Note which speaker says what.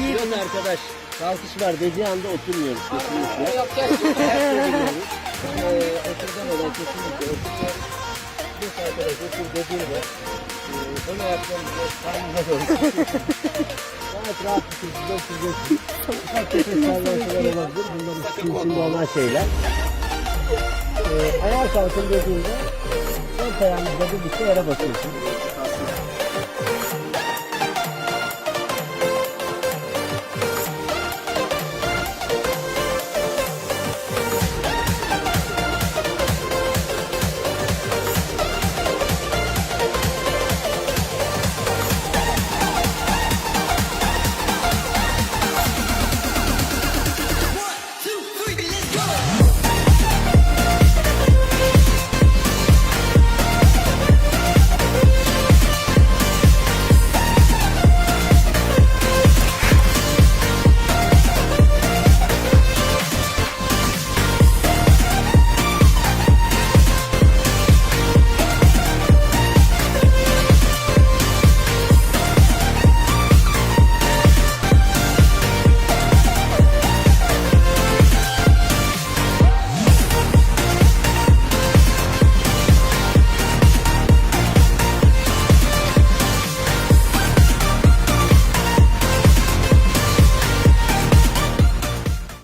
Speaker 1: değil.
Speaker 2: Yok arkadaş. Kalkış var dediği anda oturmuyoruz kesinlikle.
Speaker 3: Yok yok.
Speaker 2: Ee, oturdan olan kesinlikle oturmuyor. Bir arkadaş otur dediğinde e, ön ayaklarımızı karnına doğru Gayet rahat bir şekilde oturacaksın. Ufak tefek sallantılar olabilir. Bunların içinde olan şeyler. Ee, ayağa kalkın dediğinde ön ayağınızla birlikte yere basıyorsun.